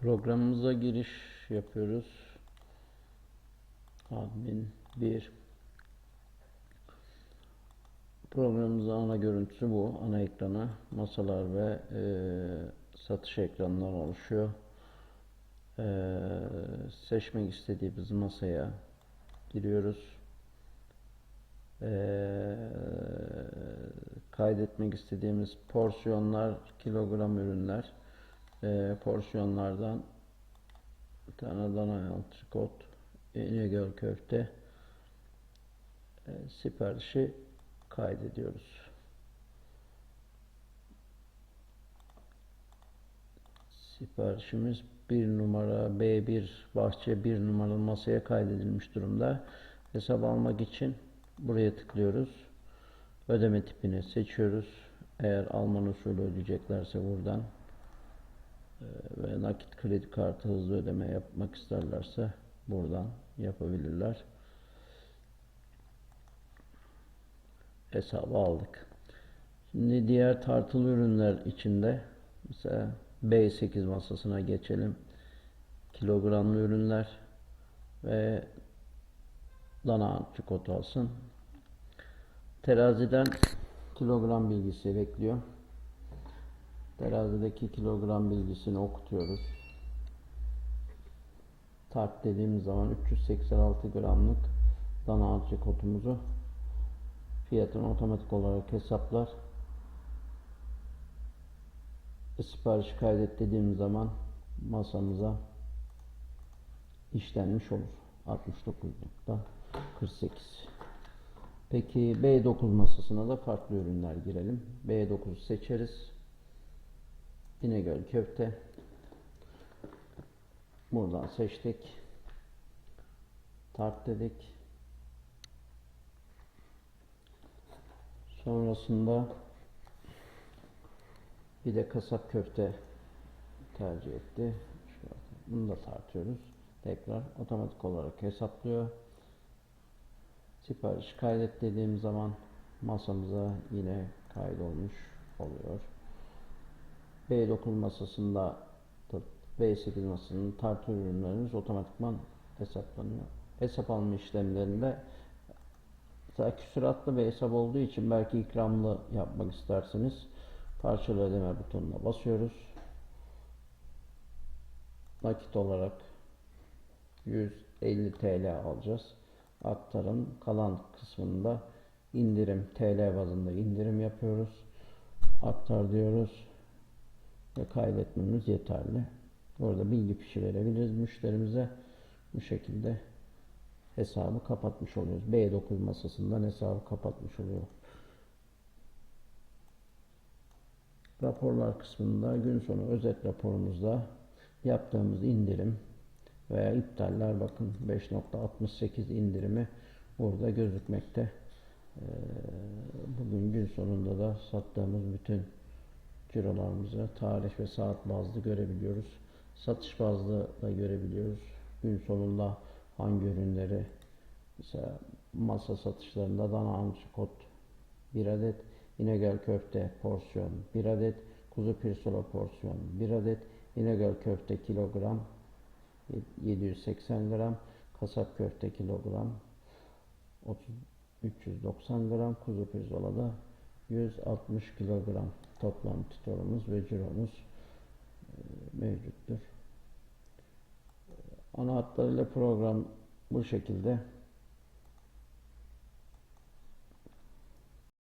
Programımıza giriş yapıyoruz. Admin 1 Programımızın ana görüntüsü bu. Ana ekranı masalar ve e, satış ekranından oluşuyor. E, seçmek istediğimiz masaya giriyoruz. E, kaydetmek istediğimiz porsiyonlar, kilogram ürünler e, porsiyonlardan bir tane dana antrikot, İnegöl köfte e, siparişi kaydediyoruz. Siparişimiz bir numara B1 bahçe bir numaralı masaya kaydedilmiş durumda. Hesap almak için buraya tıklıyoruz. Ödeme tipini seçiyoruz. Eğer Alman usulü ödeyeceklerse buradan ve nakit kredi kartı hızlı ödeme yapmak isterlerse buradan yapabilirler. Hesabı aldık. Şimdi diğer tartılı ürünler içinde mesela B8 masasına geçelim. Kilogramlı ürünler ve dana antrikot alsın. Teraziden kilogram bilgisi bekliyor. Terazideki kilogram bilgisini okutuyoruz. Tart dediğimiz zaman 386 gramlık dana antrikotumuzu fiyatını otomatik olarak hesaplar. Sipariş kaydet dediğimiz zaman masamıza işlenmiş olur. 69.48 Peki B9 masasına da farklı ürünler girelim. B9 seçeriz. İnegöl köfte. Buradan seçtik. Tart dedik. Sonrasında bir de kasap köfte tercih etti. Bunu da tartıyoruz. Tekrar otomatik olarak hesaplıyor. Sipariş kaydet dediğim zaman masamıza yine kaydolmuş oluyor. B9 masasında B8 masasının tartı ürünlerimiz otomatikman hesaplanıyor. Hesap alma işlemlerinde küsuratlı bir hesap olduğu için belki ikramlı yapmak isterseniz parçalı ödeme butonuna basıyoruz. Nakit olarak 150 TL alacağız. Aktarın kalan kısmında indirim TL bazında indirim yapıyoruz. Aktar diyoruz ve kaydetmemiz yeterli. Orada bilgi fişi verebiliriz müşterimize. Bu şekilde hesabı kapatmış oluyoruz. B9 masasından hesabı kapatmış oluyor. Raporlar kısmında gün sonu özet raporumuzda yaptığımız indirim veya iptaller bakın 5.68 indirimi burada gözükmekte. Ee, Bugün gün sonunda da sattığımız bütün cirolarımızı tarih ve saat bazlı görebiliyoruz. Satış bazlı da görebiliyoruz. Gün sonunda hangi ürünleri mesela masa satışlarında dana antrikot 1 adet, İnegöl köfte porsiyon 1 adet, kuzu pirzola porsiyon 1 adet, İnegöl köfte kilogram 780 gram, kasap köfte kilogram 30, 390 gram, kuzu pirzola da 160 kilogram toplam tutarımız ve ciromuz e, mevcuttur. Ana hatlarıyla program bu şekilde.